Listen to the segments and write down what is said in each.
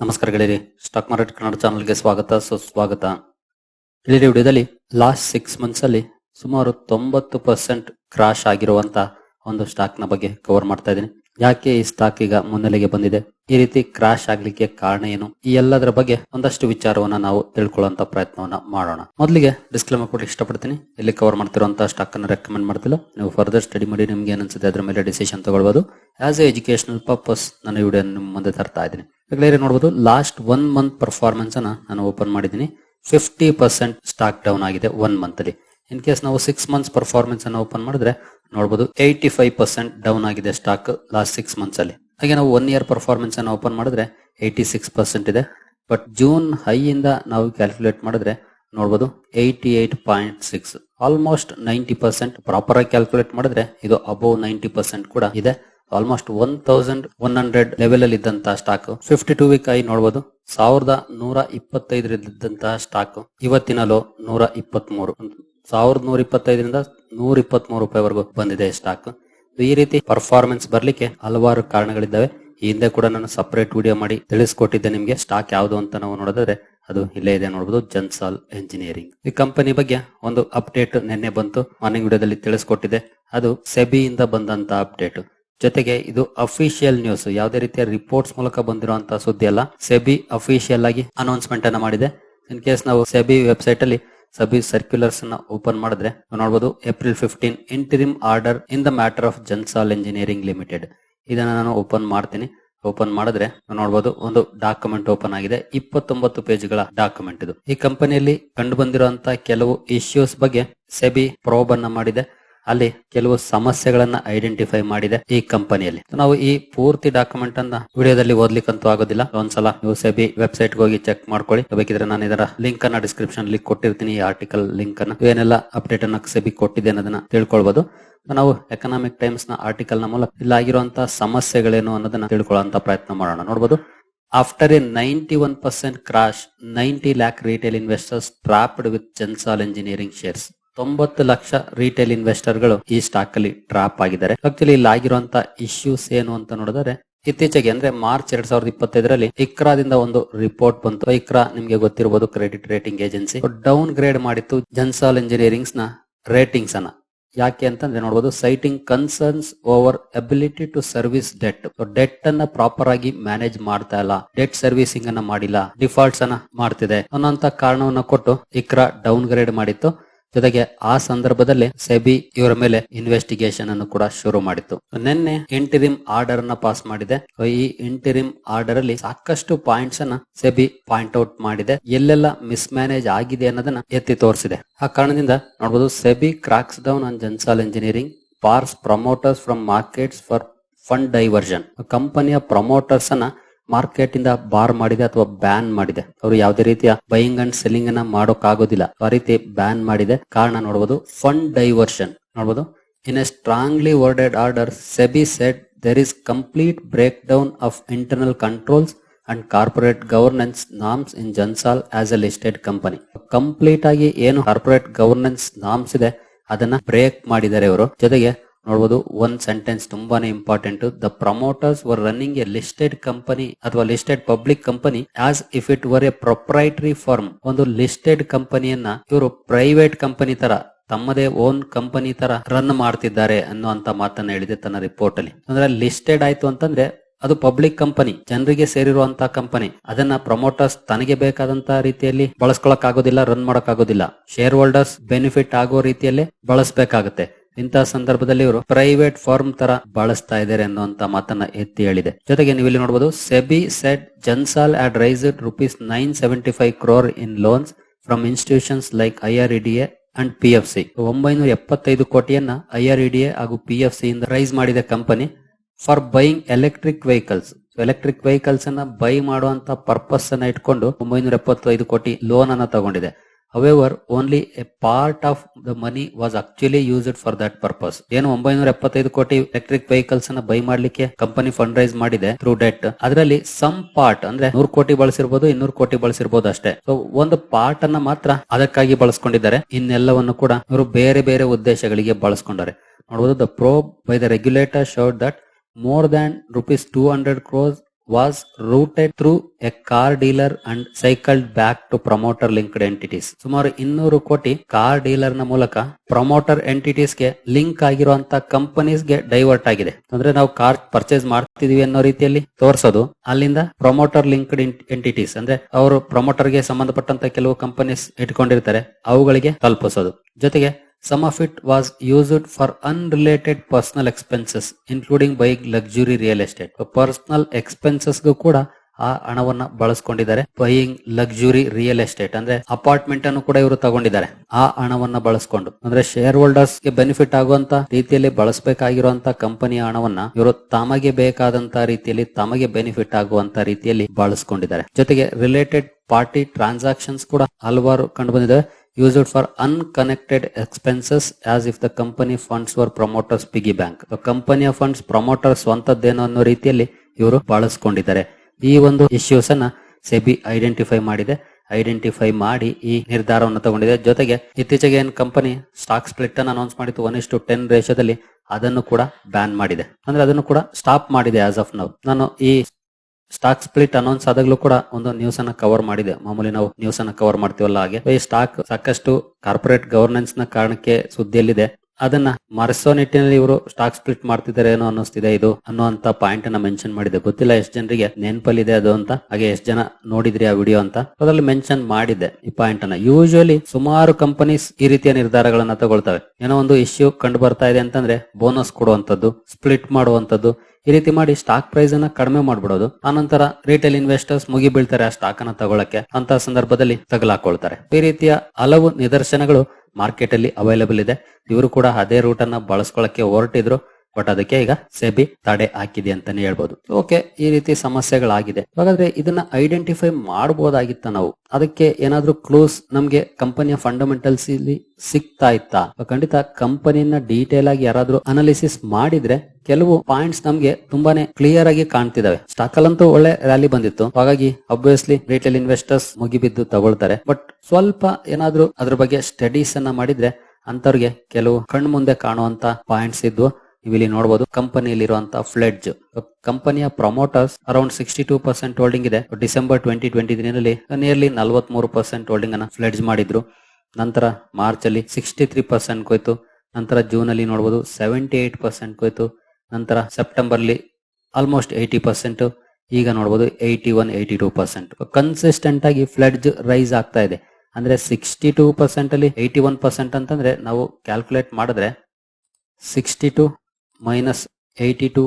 ನಮಸ್ಕಾರ ಗೆಳೆಯರಿ stock market Kannada ಚಾನಲ್ಗೆ ಸ್ವಾಗತ, ಸುಸ್ವಾಗತ. ಗೆಳೆಯರಿ, ವಿಡಿಯೋದಲ್ಲಿ ಲಾಸ್ಟ್ ಸಿಕ್ಸ್ ಮಂತ್ಸ್ ಅಲ್ಲಿ ಸುಮಾರು ತೊಂಬತ್ತು ಪರ್ಸೆಂಟ್ ಕ್ರಾಶ್ ಆಗಿರುವಂತ ಒಂದು ಸ್ಟಾಕ್ನ ಬಗ್ಗೆ ಕವರ್ ಮಾಡ್ತಾ ಇದ್ದೀನಿ. ಯಾಕೆ ಈ ಸ್ಟಾಕ್ ಈಗ ಮುನ್ನೆಲೆಗೆ ಬಂದಿದೆ? ಈ ರೀತಿ ಕ್ರಾಶ್ ಆಗ್ಲಿಕ್ಕೆ ಕಾರಣ ಏನು? ಈ ಎಲ್ಲದರ ಬಗ್ಗೆ ಒಂದಷ್ಟು ವಿಚಾರವನ್ನ ನಾವು ತಿಳ್ಕೊಳ್ಳುವಂತ ಪ್ರಯತ್ನವನ್ನ ಮಾಡೋಣ. ಮೊದಲಿಗೆ ಡಿಸ್ಕ್ಲೇಮರ್ ಕೊಡ್ಲಿಕ್ಕೆ ಇಷ್ಟಪಡ್ತೀನಿ. ಇಲ್ಲಿ ಕವರ್ ಮಾಡ್ತಿರುವಂತಹ ಸ್ಟಾಕ್ ಅನ್ನು ರೆಕಮೆಂಡ್ ಮಾಡ್ತಿಲ್ಲ. ನೀವು ಫರ್ದರ್ ಸ್ಟಡಿ ಮಾಡಿ, ನಿಮ್ಗೆ ಏನಿಸುತ್ತೆ ಅದ್ರ ಮೇಲೆ ಡಿಸಿಷನ್ ತಗೊಳ್ಬಹುದು ಆಸ್ ಎ ಎಜುಕೇಶನಲ್ ಪರ್ಪಸ್ ನನ್ನ ವಿಡಿಯೋ ನಿಮ್ಮ ಮುಂದೆ ತರ್ತಾ ಇದ್ದೀನಿ. ಈಗಲೇ ನೋಡಬಹುದು ಲಾಸ್ಟ್ ಒನ್ ಮಂತ್ ಪರ್ಫಾರ್ಮೆನ್ಸ್ ಅನ್ನ ನಾನು ಓಪನ್ ಮಾಡಿದ್ದೀನಿ. ಫಿಫ್ಟಿ ಪರ್ಸೆಂಟ್ ಸ್ಟಾಕ್ ಡೌನ್ ಆಗಿದೆ ಒನ್ ಮಂತ್ ಅಲ್ಲಿ. ಇನ್ ಕೇಸ್ ನಾವು ಸಿಕ್ಸ್ ಮಂತ್ಸ್ ಪರ್ಫಾರ್ಮೆನ್ಸ್ ಅನ್ನು ಓಪನ್ ಮಾಡಿದ್ರೆ ನೋಡಬಹುದು ಏಯ್ಟಿ ಫೈವ್ ಪರ್ಸೆಂಟ್ ಡೌನ್ ಆಗಿದೆ ಸ್ಟಾಕ್ ಲಾಸ್ಟ್ ಸಿಕ್ಸ್ ಮಂತ್ಸ್ ಅಲ್ಲಿ. ಹಾಗೆ ನಾವು ಒನ್ ಇಯರ್ ಪರ್ಫಾರ್ಮೆನ್ಸ್ ಅನ್ನು ಓಪನ್ ಮಾಡಿದ್ರೆ ಏಯ್ಟಿ ಸಿಕ್ಸ್ ಪರ್ಸೆಂಟ್ ಇದೆ. ಬಟ್ ಜೂನ್ ಹೈ ಇಂದ ನಾವು ಕ್ಯಾಲ್ಕುಲೇಟ್ ಮಾಡಿದ್ರೆ ನೋಡಬಹುದು eighty eight point six almost ninety percent proper ಆಗಿ ಕ್ಯಾಲ್ಕುಲೇಟ್ ಮಾಡಿದ್ರೆ ಇದು ಅಬೌವ್ ನೈಂಟಿ ಪರ್ಸೆಂಟ್ ಕೂಡ ಇದೆ. Almost one thousand one hundred level ಅಲ್ಲಿ ಇದ್ದಂತಹ ಸ್ಟಾಕ್ ಫಿಫ್ಟಿ ಟೂ ವೀಕ್ ಆಗಿ ನೋಡಬಹುದು ಸಾವಿರದ ನೂರ ಇಪ್ಪತ್ತೈದರಲ್ಲಿದ್ದಂತಹ ಸ್ಟಾಕ್ ಇವತ್ತಿನ ಲೋ ನೂರ ಇಪ್ಪತ್ತ್ ಮೂರು ಸಾವಿರದ ನೂರ ಇಪ್ಪತ್ತೈದರಿಂದ ನೂರ ಇಪ್ಪತ್ತ್ ಮೂರು ರೂಪಾಯಿವರೆಗೂ ಬಂದಿದೆ ಸ್ಟಾಕ್ ಈ ರೀತಿ ಪರ್ಫಾರ್ಮೆನ್ಸ್ ಬರ್ಲಿಕ್ಕೆ ಹಲವಾರು ಕಾರಣಗಳಿದ್ದಾವೆ. ಈ ಹಿಂದೆ ಕೂಡ ನಾನು ಸಪರೇಟ್ ವಿಡಿಯೋ ಮಾಡಿ ತಿಳಿಸ್ಕೊಟ್ಟಿದ್ದೆ ನಿಮಗೆ. ಸ್ಟಾಕ್ ಯಾವುದು ಅಂತ ನಾವು ನೋಡಿದ್ರೆ ಅದು ಇಲ್ಲೇ ಇದೆ ನೋಡಬಹುದು ಜನ್ಸಾಲ್ ಎಂಜಿನಿಯರಿಂಗ್ ಈ ಕಂಪನಿ ಬಗ್ಗೆ ಒಂದು ಅಪ್ಡೇಟ್ ನಿನ್ನೆ ಬಂತು ಮಾರ್ನಿಂಗ್ ವಿಡಿಯೋದಲ್ಲಿ ತಿಳಿಸ್ಕೊಟ್ಟಿದೆ ಅದು ಸೆಬಿಯಿಂದ ಬಂದಂತ ಅಪ್ಡೇಟ್ ಜೊತೆಗೆ ಇದು ಅಫಿಷಿಯಲ್ ನ್ಯೂಸ್ ಯಾವುದೇ ರೀತಿಯ ರಿಪೋರ್ಟ್ಸ್ ಮೂಲಕ ಬಂದಿರುವಂತಹ ಸುದ್ದಿ ಅಲ್ಲ. ಸೆಬಿ ಅಫಿಷಿಯಲ್ ಆಗಿ ಅನೌನ್ಸ್ಮೆಂಟ್ ಅನ್ನ ಮಾಡಿದೆ. ಇನ್ ಕೇಸ್ ನಾವು ಸೆಬಿ ವೆಬ್ಸೈಟ್ ಅಲ್ಲಿ ಸಬಿ ಸರ್ಕ್ಯುಲರ್ಸ್ನ ಓಪನ್ ಮಾಡಿದ್ರೆ ನೋಡಬಹುದು April fifteen interim order in the matter of Gensol engineering limited ಇದನ್ನ ನಾನು ಓಪನ್ ಮಾಡ್ತೀನಿ. ಓಪನ್ ಮಾಡಿದ್ರೆ ನೋಡಬಹುದು ಒಂದು ಡಾಕ್ಯುಮೆಂಟ್ ಓಪನ್ ಆಗಿದೆ. ಇಪ್ಪತ್ತೊಂಬತ್ತು ಪೇಜ್ಗಳ ಡಾಕ್ಯುಮೆಂಟ್ ಇದು. ಈ ಕಂಪನಿಯಲ್ಲಿ ಕಂಡು ಬಂದಿರುವಂತಹ ಕೆಲವು ಇಶ್ಯೂಸ್ ಬಗ್ಗೆ ಸೆಬಿ ಪ್ರೋಬ್ ಅನ್ನ ಮಾಡಿದೆ. ಅಲ್ಲಿ ಕೆಲವು ಸಮಸ್ಯೆಗಳನ್ನ ಐಡೆಂಟಿಫೈ ಮಾಡಿದೆ ಈ ಕಂಪನಿಯಲ್ಲಿ ನಾವು ಈ ಪೂರ್ತಿ ಡಾಕ್ಯುಮೆಂಟ್ ಅನ್ನ ವಿಡಿಯೋದಲ್ಲಿ ಓದ್ಲಿಕ್ಕಂತೂ ಆಗೋದಿಲ್ಲ. ಒಂದ್ಸಲ ನೀವು ಸೆಬಿ ವೆಬ್ಸೈಟ್ ಹೋಗಿ ಚೆಕ್ ಮಾಡ್ಕೊಳ್ಳಿ. ಬೇಕಿದ್ರೆ ನಾನು ಇದರ ಲಿಂಕ್ ಅನ್ನ ಡಿಸ್ಕ್ರಿಪ್ಷನ್ ಅಲ್ಲಿ ಕೊಟ್ಟಿರ್ತೀನಿ, ಈ ಆರ್ಟಿಕಲ್ ಲಿಂಕ್ ಅನ್ನ. ಏನೆಲ್ಲ ಅಪ್ಡೇಟ್ ಅನ್ನ ಸೆಬಿ ಕೊಟ್ಟಿದೆ ಅನ್ನೋದನ್ನ ತಿಳ್ಕೊಳ್ಬಹುದು ನಾವು ಎಕನಾಮಿಕ್ ಟೈಮ್ಸ್ನ ಆರ್ಟಿಕಲ್ನ ಮೂಲಕ ಇಲ್ಲಾಗಿರುವಂತಹ ಸಮಸ್ಯೆಗಳೇನು ಅನ್ನೋದನ್ನ ತಿಳ್ಕೊಳ್ಳುವಂತ ಪ್ರಯತ್ನ ಮಾಡೋಣ. ನೋಡಬಹುದು after a ninety one percent crash ninety lakh retail investors trapped with Gensol engineering shares ತೊಂಬತ್ತು ಲಕ್ಷ ರಿಟೇಲ್ ಇನ್ವೆಸ್ಟರ್ಗಳು ಈ ಸ್ಟಾಕ್ ಅಲ್ಲಿ ಟ್ರಾಪ್ ಆಗಿದ್ದಾರೆ. ಆಕ್ಚುಲಿ ಇಲ್ಲಿ ಆಗಿರುವಂತಹ ಇಶ್ಯೂಸ್ ಏನು ಅಂತ ನೋಡಿದ್ರೆ, ಇತ್ತೀಚೆಗೆ ಅಂದ್ರೆ ಮಾರ್ಚ್ ಎರಡ್ ಸಾವಿರದ ಇಪ್ಪತ್ತೈದರಲ್ಲಿ ಇಕ್ರಾದಿಂದ ಒಂದು ರಿಪೋರ್ಟ್ ಬಂತು. ಇಕ್ರಾ ನಿಮ್ಗೆ ಗೊತ್ತಿರಬಹುದು credit rating agency down grade ಮಾಡಿತ್ತು ಜನ್ಸಾಲ್ ಇಂಜಿನಿಯರಿಂಗ್ಸ್ನ ರೇಟಿಂಗ್ಸ್ ಅನ್ನ. ಯಾಕೆ ಅಂತಂದ್ರೆ ನೋಡಬಹುದು citing concerns over ability to service debt debt ಅನ್ನ ಪ್ರಾಪರ್ ಆಗಿ ಮ್ಯಾನೇಜ್ ಮಾಡ್ತಾ ಇಲ್ಲ. ಡೆಟ್ ಸರ್ವಿಸಿಂಗ್ ಅನ್ನ ಮಾಡಿಲ್ಲ. ಡಿಫಾಲ್ಟ್ಸ್ ಅನ್ನ ಮಾಡ್ತಿದೆ. ಅನ್ನೋಂತ ಕಾರಣವನ್ನ ಕೊಟ್ಟು ಇಕ್ರಾ ಡೌನ್ ಗ್ರೇಡ್ ಮಾಡಿತ್ತು. ಜೊತೆಗೆ ಆ ಸಂದರ್ಭದಲ್ಲಿ ಸೆಬಿ ಇವರ ಮೇಲೆ ಇನ್ವೆಸ್ಟಿಗೇಷನ್ ಅನ್ನು ಕೂಡ ಶುರು ಮಾಡಿತ್ತು. ನಿನ್ನೆ ಇಂಟಿರಿಮ್ ಆರ್ಡರ್ ಅನ್ನ ಪಾಸ್ ಮಾಡಿದೆ. ಈ ಇಂಟಿರಿಮ್ ಆರ್ಡರ್ ಅಲ್ಲಿ ಸಾಕಷ್ಟು ಪಾಯಿಂಟ್ಸ್ ಅನ್ನ ಸೆಬಿ ಪಾಯಿಂಟ್ ಔಟ್ ಮಾಡಿದೆ. ಎಲ್ಲೆಲ್ಲ ಮಿಸ್ಮ್ಯಾನೇಜ್ ಆಗಿದೆ ಅನ್ನೋದನ್ನ ಎತ್ತಿ ತೋರಿಸಿದೆ. ಆ ಕಾರಣದಿಂದ ನೋಡಬಹುದು SEBI cracks down on Gensol engineering bars promoters from markets for fund diversion ಕಂಪನಿಯ ಪ್ರಮೋಟರ್ಸ್ ಅನ್ನ ಮಾರ್ಕೆಟ್ ಇಂದ ಬಾರ್ ಮಾಡಿದೆ ಅಥವಾ ಬ್ಯಾನ್ ಮಾಡಿದೆ. ಅವರು ಯಾವುದೇ ರೀತಿಯ ಬೈಯಿಂಗ್ ಅಂಡ್ ಸೆಲ್ಲಿಂಗ್ ಅನ್ನ ಮಾಡೋಕ್ ಆಗೋದಿಲ್ಲ ಆ ರೀತಿ ಬ್ಯಾನ್ ಮಾಡಿದೆ. ಕಾರಣ ನೋಡಬಹುದು ಫಂಡ್ ಡೈವರ್ಷನ್ ನೋಡಬಹುದು in a strongly worded order SEBI said there is complete breakdown of internal controls and corporate governance norms in Gensol as a listed company complete ಆಗಿ ಏನು ಕಾರ್ಪೊರೇಟ್ ಗವರ್ನೆನ್ಸ್ ನಾಮ್ಸ್ ಇದೆ, ಅದನ್ನ break ಮಾಡಿದ್ದಾರೆ ಇವರು. ಜೊತೆಗೆ ನೋಡಬಹುದು ಒಂದ್ ಸೆಂಟೆನ್ಸ್ ತುಂಬಾನೇ important the promoters were running a listed company ಅಥವಾ listed public company as if it were a proprietary firm ಒಂದು ಲಿಸ್ಟೆಡ್ ಕಂಪನಿಯನ್ನ ಇವರು ಪ್ರೈವೇಟ್ ಕಂಪನಿ ತರ, ತಮ್ಮದೇ ಓನ್ ಕಂಪನಿ ತರ ರನ್ ಮಾಡ್ತಿದ್ದಾರೆ ಅನ್ನುವಂತ ಮಾತನ್ನ ಹೇಳಿದೆ ತನ್ನ ರಿಪೋರ್ಟ್ ಅಲ್ಲಿ. ಅಂದ್ರೆ ಲಿಸ್ಟೆಡ್ ಆಯ್ತು ಅಂತಂದ್ರೆ ಅದು ಪಬ್ಲಿಕ್ ಕಂಪನಿ ಜನರಿಗೆ ಸೇರಿರುವಂತಹ ಕಂಪನಿ ಅದನ್ನ ಪ್ರಮೋಟರ್ಸ್ ತನಗೆ ಬೇಕಾದಂತಹ ರೀತಿಯಲ್ಲಿ ಬಳಸ್ಕೊಳಕ್ ಆಗೋದಿಲ್ಲ ರನ್ ಮಾಡಕ್ ಆಗೋದಿಲ್ಲ ಶೇರ್ ಹೋಲ್ಡರ್ಸ್ ಬೆನಿಫಿಟ್ ಆಗೋ ರೀತಿಯಲ್ಲಿ ಬಳಸಬೇಕಾಗುತ್ತೆ. ಇಂತಹ ಸಂದರ್ಭದಲ್ಲಿ ಇವರು ಪ್ರೈವೇಟ್ ಫಾರ್ಮ್ ತರ ಬಳಸ್ತಾ ಇದ್ದಾರೆ ಅನ್ನುವಂತ ಮಾತನ್ನ ಎತ್ತಿ ಹೇಳಿದೆ. ಜೊತೆಗೆ ನೀವು ಇಲ್ಲಿ ನೋಡಬಹುದು SEBI said Gensol had raised rupees nine seventy five crore in loans from institutions like IREDA and P F C ಒಂಬೈನೂರ ಎಪ್ಪತ್ತೈದು ಕೋಟಿಯನ್ನ ಐಆರ್ಇಡಿಎ ಹಾಗೂ ಪಿ ಎಫ್ ಸಿ ಇಂದ ರೈಸ್ ಮಾಡಿದ company for buying electric vehicles electric vehicles ಅನ್ನ buy ಮಾಡುವಂತ purpose ಅನ್ನ ಇಟ್ಕೊಂಡು ಒಂಬೈನೂರ ಎಪ್ಪತ್ತೈದು ಕೋಟಿ ಲೋನ್ ಅನ್ನ ತಗೊಂಡಿದೆ. However only a part of the money was actually used for that purpose ಏನು ಒಂಬೈನೂರ ಎಪ್ಪತ್ತೈದು ಕೋಟಿ ಎಲೆಕ್ಟ್ರಿಕ್ ವೆಹಿಕಲ್ಸ್ ಅನ್ನ ಬೈ ಮಾಡ್ಲಿಕ್ಕೆ ಕಂಪನಿ ಫಂಡ್ ರೈಸ್ ಮಾಡಿದೆ ಥ್ರೂ ಡೆಟ್ ಅದರಲ್ಲಿ ಸಮ್ ಪಾರ್ಟ್ ಅಂದ್ರೆ ನೂರು ಕೋಟಿ ಬಳಸಿರ್ಬೋದು, ಇನ್ನೂರು ಕೋಟಿ ಬಳಸಿರ್ಬೋದು ಅಷ್ಟೇ. ಸೊ ಒಂದು ಪಾರ್ಟ್ ಅನ್ನ ಮಾತ್ರ ಅದಕ್ಕಾಗಿ ಬಳಸ್ಕೊಂಡಿದ್ದಾರೆ. ಇನ್ನೆಲ್ಲವನ್ನು ಕೂಡ ಇವರು ಬೇರೆ ಬೇರೆ ಉದ್ದೇಶಗಳಿಗೆ ಬಳಸ್ಕೊಂಡಾರೆ. ನೋಡಬಹುದು the probe by the regulator showed that more than rupees 200 crores was routed through a car dealer and cycled back to promoter linked entities. ಸುಮಾರು ಇನ್ನೂರು ಕೋಟಿ ಕಾರ್ ಡೀಲರ್ನ ಮೂಲಕ ಪ್ರಮೋಟರ್ ಎಂಟಿಟೀಸ್ಗೆ ಲಿಂಕ್ ಆಗಿರುವಂತ ಕಂಪನೀಸ್ಗೆ ಡೈವರ್ಟ್ ಆಗಿದೆ. ಅಂದ್ರೆ ನಾವು ಕಾರ್ ಪರ್ಚೇಸ್ ಮಾಡ್ತಿದೀವಿ ಅನ್ನೋ ರೀತಿಯಲ್ಲಿ ತೋರಿಸೋದು. ಅಲ್ಲಿಂದ ಪ್ರಮೋಟರ್ ಲಿಂಕ್ಡ್ ಎಂಟಿಟೀಸ್ ಅಂದ್ರೆ ಅವರು ಪ್ರಮೋಟರ್ಗೆ ಸಂಬಂಧಪಟ್ಟಂತ ಕೆಲವು ಕಂಪನೀಸ್ ಇಟ್ಕೊಂಡಿರ್ತಾರೆ. ಅವುಗಳಿಗೆ ತಲುಪಿಸೋದು. ಜೊತೆಗೆ some was it was unrelated for expenses, personal expenses including real estate. ಪರ್ಸನಲ್ ಎಕ್ಸ್ಪೆನ್ಸಸ್ಗೂ ಕೂಡ ಆ ಹಣವನ್ನ ಬಳಸ್ಕೊಂಡಿದ್ದಾರೆ. ಬೈಯಿಂಗ್ ಲಕ್ಸುರಿ ರಿಯಲ್ ಎಸ್ಟೇಟ್ ಅಂದ್ರೆ ಅಪಾರ್ಟ್ಮೆಂಟ್ ಅನ್ನು ಕೂಡ ಇವರು ತಗೊಂಡಿದ್ದಾರೆ. ಆ ಹಣವನ್ನ ಬಳಸ್ಕೊಂಡು. ಅಂದ್ರೆ ಶೇರ್ ಹೋಲ್ಡರ್ಸ್ಗೆ ಬೆನಿಫಿಟ್ ಆಗುವಂತ ರೀತಿಯಲ್ಲಿ ಬಳಸಬೇಕಾಗಿರುವಂತ ಕಂಪನಿಯ ಹಣವನ್ನ ಇವರು ತಮಗೆ ಬೇಕಾದಂತ ರೀತಿಯಲ್ಲಿ ತಮಗೆ ಬೆನಿಫಿಟ್ ಆಗುವಂತ ರೀತಿಯಲ್ಲಿ ಬಳಸ್ಕೊಂಡಿದ್ದಾರೆ. ಜೊತೆಗೆ ರಿಲೇಟೆಡ್ ಪಾರ್ಟಿ ಟ್ರಾನ್ಸಾಕ್ಷನ್ಸ್ ಕೂಡ ಹಲವಾರು ಕಂಡು ಬಂದಿದೆ. Used for unconnected expenses as if the company funds were promoters piggy bank. ಕಂಪನಿಯ ಫಂಡ್ಸ್ ಪ್ರಮೋಟರ್ ಸ್ವಂತದ್ದೇನೋ ಅನ್ನೋ ರೀತಿಯಲ್ಲಿ ಇವರು ಬಳಸ್ಕೊಂಡಿದ್ದಾರೆ ಈ ಒಂದು ಇಶ್ಯೂಸ್ ಅನ್ನ ಸೆಬಿ ಐಡೆಂಟಿಫೈ ಮಾಡಿದೆ. ಐಡೆಂಟಿಫೈ ಮಾಡಿ ಈ ನಿರ್ಧಾರವನ್ನು ತಗೊಂಡಿದೆ. ಜೊತೆಗೆ ಇತ್ತೀಚೆಗೆ ಏನ್ ಕಂಪನಿ ಸ್ಟಾಕ್ ಸ್ಪ್ಲಿಟ್ ಅನ್ನು ಅನೌನ್ಸ್ ಮಾಡಿತ್ತು. ಒನ್ ಇಷ್ಟು ಟೆನ್ ರೇಷದಲ್ಲಿ ಅದನ್ನು ಕೂಡ ಬ್ಯಾನ್ ಮಾಡಿದೆ. ಅಂದ್ರೆ ಅದನ್ನು ಕೂಡ ಸ್ಟಾಪ್ ಮಾಡಿದೆ ಆಸ್ ಆಫ್ ನೌ ನಾನು ಈ ಸ್ಟಾಕ್ ಸ್ಪ್ಲಿಟ್ ಅನೌನ್ಸ್ ಆದಾಗ್ಲೂ ಕೂಡ ಒಂದು ನ್ಯೂಸ್ ಅನ್ನ ಕವರ್ ಮಾಡಿದೆ. ಮಾಮೂಲಿ ನಾವು ನ್ಯೂಸ್ ಅನ್ನ ಕವರ್ ಮಾಡ್ತೀವಲ್ಲ ಹಾಗೆ. ಈ ಸ್ಟಾಕ್ ಸಾಕಷ್ಟು ಕಾರ್ಪೊರೇಟ್ ಗವರ್ನೆನ್ಸ್ನ ಕಾರಣಕ್ಕೆ ಸುದ್ದಿಯಲ್ಲಿದೆ. ಅದನ್ನ ಮರೆಸೋ ನಿಟ್ಟಿನಲ್ಲಿ ಇವರು ಸ್ಟಾಕ್ ಸ್ಪ್ಲಿಟ್ ಮಾಡ್ತಿದ್ದಾರೆ ಏನೋ ಅನ್ನಿಸ್ತಿದೆ ಇದು ಅನ್ನುವಂತ ಪಾಯಿಂಟ್ ಅನ್ನ ಮೆನ್ಷನ್ ಮಾಡಿದೆ. ಗೊತ್ತಿಲ್ಲ ಎಷ್ಟು ಜನರಿಗೆ ನೆನಪಲ್ಲಿದೆ ಅದು ಅಂತ. ಹಾಗೆ ಎಷ್ಟು ಜನ ನೋಡಿದ್ರಿ ಆ ವಿಡಿಯೋ ಅಂತ. ಅದರಲ್ಲಿ ಮೆನ್ಷನ್ ಮಾಡಿದೆ ಈ ಪಾಯಿಂಟ್ ಅನ್ನ. ಯೂಶುವಲಿ ಸುಮಾರು ಕಂಪನೀಸ್ ಈ ರೀತಿಯ ನಿರ್ಧಾರಗಳನ್ನ ತಗೊಳ್ತವೆ. ಏನೋ ಒಂದು ಇಶ್ಯೂ ಕಂಡು ಬರ್ತಾ ಇದೆ ಅಂತಂದ್ರೆ ಬೋನಸ್ ಕೊಡುವಂತದ್ದು ಸ್ಪ್ಲಿಟ್ ಮಾಡುವಂತದ್ದು ಈ ರೀತಿ ಮಾಡಿ ಸ್ಟಾಕ್ ಪ್ರೈಸ್ ಅನ್ನ ಕಡಿಮೆ ಮಾಡ್ಬಿಡೋದು, ಆನಂತರ ರಿಟೇಲ್ ಇನ್ವೆಸ್ಟರ್ಸ್ ಮುಗಿ ಬೀಳ್ತಾರೆ ಆ ಸ್ಟಾಕ್ ಅನ್ನ ತಗೊಳಕ್ಕೆ ಅಂತ ಸಂದರ್ಭದಲ್ಲಿ ತಗಲಾಕೊಳ್ತಾರೆ ಈ ರೀತಿಯ ಹಲವು ನಿದರ್ಶನಗಳು ಮಾರ್ಕೆಟ್ ಅಲ್ಲಿ ಅವೈಲೇಬಲ್ ಇದೆ. ಇವರು ಕೂಡ ಅದೇ ರೂಟ್ ಅನ್ನ ಬಳಸ್ಕೊಳಕ್ಕೆ ಹೊರಟಿದ್ರು. ಬಟ್ ಅದಕ್ಕೆ ಈಗ ಸೆಬಿ ತಡೆ ಹಾಕಿದೆ ಅಂತಾನೆ ಹೇಳ್ಬೋದು. ಓಕೆ ಈ ರೀತಿ ಸಮಸ್ಯೆಗಳಾಗಿದೆ. ಹಾಗಾದ್ರೆ ಇದನ್ನ ಐಡೆಂಟಿಫೈ ಮಾಡಬಹುದಾಗಿತ್ತ ನಾವು? ಅದಕ್ಕೆ ಏನಾದ್ರೂ ಕ್ಲೋಸ್ ನಮ್ಗೆ ಕಂಪನಿಯ ಫಂಡಮೆಂಟಲ್ಸ್ ಇಲ್ಲಿ ಸಿಗ್ತಾ ಇತ್ತಾ? ಖಂಡಿತ ಕಂಪನಿನ ಡೀಟೇಲ್ ಆಗಿ ಯಾರಾದ್ರೂ ಅನಾಲಿಸಿಸ್ ಮಾಡಿದ್ರೆ ಕೆಲವು ಪಾಯಿಂಟ್ಸ್ ನಮ್ಗೆ ತುಂಬಾನೇ ಕ್ಲಿಯರ್ ಆಗಿ ಕಾಣ್ತಿದಾವೆ. ಸ್ಟಾಕ್ ಅಲ್ಲಂತೂ ಒಳ್ಳೆ ರ್ಯಾಲಿ ಬಂದಿತ್ತು. ಹಾಗಾಗಿ ಅಬ್ವಿಯಸ್ಲಿ ರಿಟೇಲ್ ಇನ್ವೆಸ್ಟರ್ಸ್ ಮುಗಿಬಿದ್ದು ತಗೊಳ್ತಾರೆ. ಬಟ್ ಸ್ವಲ್ಪ ಏನಾದ್ರೂ ಅದ್ರ ಬಗ್ಗೆ ಸ್ಟಡೀಸ್ ಅನ್ನ ಮಾಡಿದ್ರೆ ಅಂತವ್ರಿಗೆ ಕೆಲವು ಕಣ್ಣು ಮುಂದೆ ಕಾಣುವಂತ ಪಾಯಿಂಟ್ಸ್ ಇದ್ವು. ನೀವು ಇಲ್ಲಿ ನೋಡಬಹುದು ಕಂಪನಿಯಲ್ಲಿರುವಂತಹ ಫ್ಲೆಡ್ಜ್ ಕಂಪನಿಯ promoters around sixty two percent holding ಇದೆ. ಡಿಸೆಂಬರ್ ಟ್ವೆಂಟಿ ಟ್ವೆಂಟಿ ತ್ರೀನಲ್ಲಿ ನಿಯರ್ಲಿ ನಲವತ್ ಮೂರು ಪರ್ಸೆಂಟ್ ಹೋಲ್ಡಿಂಗ್ ಅನ್ನ ಫ್ಲೆಡ್ಜ್ ಮಾಡಿದ್ರು. ನಂತರ ಮಾರ್ಚ್ ಅಲ್ಲಿ ಸಿಕ್ಸ್ಟಿ ತ್ರೀ ಪರ್ಸೆಂಟ್ ಹೋಯ್ತು ನಂತರ ಜೂನ್ ಅಲ್ಲಿ ನೋಡಬಹುದು ಸೆವೆಂಟಿ ಏಟ್ ಪರ್ಸೆಂಟ್ ಹೋಯ್ತು ನಂತರ ಸೆಪ್ಟೆಂಬರ್ ಅಲ್ಲಿ ಆಲ್ಮೋಸ್ಟ್ ಏಯ್ಟಿ ಪರ್ಸೆಂಟ್ ಈಗ ನೋಡಬಹುದು eighty one eighty two percent consistent ಆಗಿ ಫ್ಲೆಡ್ಜ್ ರೈಸ್ ಆಗ್ತಾ ಇದೆ. ಅಂದ್ರೆ ಸಿಕ್ಸ್ಟಿ ಟೂ ಪರ್ಸೆಂಟ್ ಅಲ್ಲಿ ಏಯ್ಟಿ ಒನ್ ಪರ್ಸೆಂಟ್ ಅಂತಂದ್ರೆ ನಾವು ಕ್ಯಾಲ್ಕುಲೇಟ್ ಮಾಡಿದ್ರೆ sixty two minus eighty two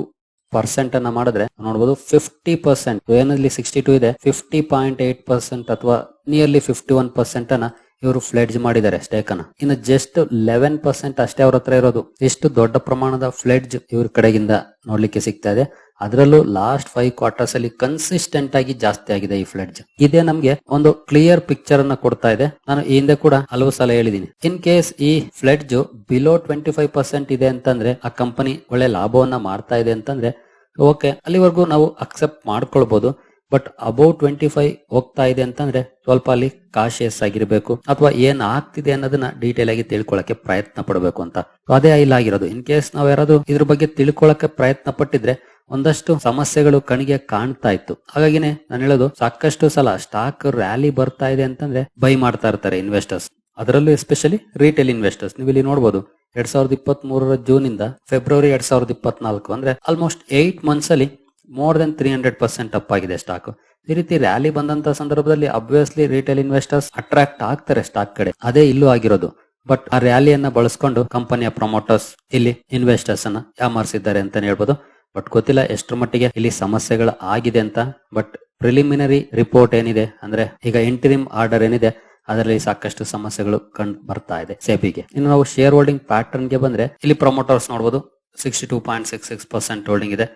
percent ಅನ್ನ ಮಾಡಿದ್ರೆ ನೋಡಬಹುದು ಫಿಫ್ಟಿ ಪರ್ಸೆಂಟ್ ಏನಲ್ಲಿ ಸಿಕ್ಸ್ಟಿ ಟು ಇದೆ, ಫಿಫ್ಟಿ ಪಾಯಿಂಟ್ ಏಟ್ ಪರ್ಸೆಂಟ್ ಅಥವಾ ನಿಯರ್ಲಿ ಫಿಫ್ಟಿ ಒನ್ ಪರ್ಸೆಂಟ್ ಅನ್ನ ಇವರು ಫ್ಲೆಡ್ಜ್ ಮಾಡಿದ್ದಾರೆ ಸ್ಟೇಕ್ ಅನ್ನ. ಇನ್ನು ಜಸ್ಟ್ ಲೆವೆನ್ ಪರ್ಸೆಂಟ್ ಅಷ್ಟೇ ಅವ್ರ ಹತ್ರ ಇರೋದು. ಎಷ್ಟು ದೊಡ್ಡ ಪ್ರಮಾಣದ ಫ್ಲೆಡ್ಜ್ ಇವ್ರ ಕಡೆಗಿಂದ ನೋಡ್ಲಿಕ್ಕೆ ಸಿಗ್ತಾ ಇದೆ. ಅದರಲ್ಲೂ ಲಾಸ್ಟ್ ಫೈವ್ ಕ್ವಾರ್ಟರ್ಸ್ ಅಲ್ಲಿ ಕನ್ಸಿಸ್ಟೆಂಟ್ ಆಗಿ ಜಾಸ್ತಿ ಆಗಿದೆ ಈ ಫ್ಲೆಡ್ಜ್ ಇದೇ ನಮ್ಗೆ ಒಂದು ಕ್ಲಿಯರ್ ಪಿಕ್ಚರ್ ಅನ್ನ ಕೊಡ್ತಾ ಇದೆ. ನಾನು ಈ ಹಿಂದೆ ಕೂಡ ಹಲವು ಸಲ ಹೇಳಿದೀನಿ ಇನ್ ಕೇಸ್ ಈ pledge below twenty five percent ಇದೆ ಅಂತಂದ್ರೆ, ಆ ಕಂಪನಿ ಒಳ್ಳೆ ಲಾಭವನ್ನ ಮಾಡ್ತಾ ಇದೆ ಅಂತಂದ್ರೆ ಓಕೆ ಅಲ್ಲಿವರೆಗೂ ನಾವು ಅಕ್ಸೆಪ್ಟ್ ಮಾಡ್ಕೊಳ್ಬಹುದು ಬಟ್ ಅಬೌವ್ ಟ್ವೆಂಟಿ ಫೈವ್ ಹೋಗ್ತಾ ಇದೆ ಅಂತಂದ್ರೆ, ಸ್ವಲ್ಪ ಅಲ್ಲಿ ಕಾಶಿಯಸ್ ಆಗಿರ್ಬೇಕು. ಅಥವಾ ಏನ್ ಆಗ್ತಿದೆ ಅನ್ನೋದನ್ನ ಡೀಟೇಲ್ ಆಗಿ ತಿಳ್ಕೊಳಕ್ಕೆ ಪ್ರಯತ್ನ ಪಡಬೇಕು ಅಂತ. ಅದೇ ಇಲ್ಲ ಆಗಿರೋದು. ಇನ್ ಕೇಸ್ ನಾವ್ ಯಾರಾದ್ರೂ ಇದ್ರ ಬಗ್ಗೆ ತಿಳ್ಕೊಳಕ್ಕೆ ಪ್ರಯತ್ನ ಪಟ್ಟಿದ್ರೆ ಒಂದಷ್ಟು ಸಮಸ್ಯೆಗಳು ಕಣಿಗೆ ಕಾಣ್ತಾ ಇತ್ತು. ಹಾಗಾಗಿನೇ ನಾನು ಹೇಳೋದು ಸಾಕಷ್ಟು ಸಲ ಸ್ಟಾಕ್ ರ್ಯಾಲಿ ಬರ್ತಾ ಇದೆ ಅಂತಂದ್ರೆ ಬೈ ಮಾಡ್ತಾ ಇರ್ತಾರೆ ಇನ್ವೆಸ್ಟರ್ಸ್ ಅದರಲ್ಲೂ ಎಸ್ಪೆಷಲಿ ರಿಟೇಲ್ ಇನ್ವೆಸ್ಟರ್ಸ್ ನೀವು ಇಲ್ಲಿ ನೋಡಬಹುದು ಎರಡ್ ಸಾವಿರದ ಇಪ್ಪತ್ತ್ ಮೂರರ ಜೂನ್ ಇಂದ ಫೆಬ್ರವರಿ ಎರಡ್ ಸಾವಿರದ ಇಪ್ಪತ್ನಾಲ್ಕು ಅಂದ್ರೆ ಆಲ್ಮೋಸ್ಟ್ ಏಟ್ ಮಂತ್ಸ್ ಅಲ್ಲಿ more than three hundred percent up ಆಗಿದೆ ಸ್ಟಾಕ್ ಈ ರೀತಿ ರ್ಯಾಲಿ ಬಂದಂತ ಸಂದರ್ಭದಲ್ಲಿ ಅಬ್ವಿಯಸ್ಲಿ ರಿಟೇಲ್ ಇನ್ವೆಸ್ಟರ್ಸ್ ಅಟ್ರಾಕ್ಟ್ ಆಗ್ತಾರೆ ಸ್ಟಾಕ್ ಕಡೆ. ಅದೇ ಇಲ್ಲೂ ಆಗಿರೋದು. ಬಟ್ ಆ ರ್ಯಾಲಿಯನ್ನ ಬಳಸ್ಕೊಂಡು ಕಂಪನಿಯ ಪ್ರಮೋಟರ್ಸ್ ಇಲ್ಲಿ ಇನ್ವೆಸ್ಟರ್ಸ್ ಅನ್ನ ಯಾಮಾರಿಸಿದ್ದಾರೆ ಅಂತಾನೆ ಹೇಳ್ಬೋದು. ಬಟ್ ಗೊತ್ತಿಲ್ಲ ಎಷ್ಟರ ಮಟ್ಟಿಗೆ ಇಲ್ಲಿ ಸಮಸ್ಯೆಗಳು ಆಗಿದೆ ಅಂತ. ಬಟ್ ಪ್ರಿಲಿಮಿನರಿ ರಿಪೋರ್ಟ್ ಏನಿದೆ ಅಂದ್ರೆ ಈಗ ಇಂಟರಿಮ್ ಆರ್ಡರ್ ಏನಿದೆ, ಅದರಲ್ಲಿ ಸಾಕಷ್ಟು ಸಮಸ್ಯೆಗಳು ಕಂಡು ಬರ್ತಾ ಇದೆ ಸೆಬಿಗೆ ಇನ್ನು ನಾವು ಶೇರ್ ಹೋಲ್ಡಿಂಗ್ ಪ್ಯಾಟರ್ನ್ಗೆ ಬಂದ್ರೆ ಇಲ್ಲಿ ಪ್ರಮೋಟರ್ಸ್ ನೋಡಬಹುದು sixty two point six six percent holding ಇದೆ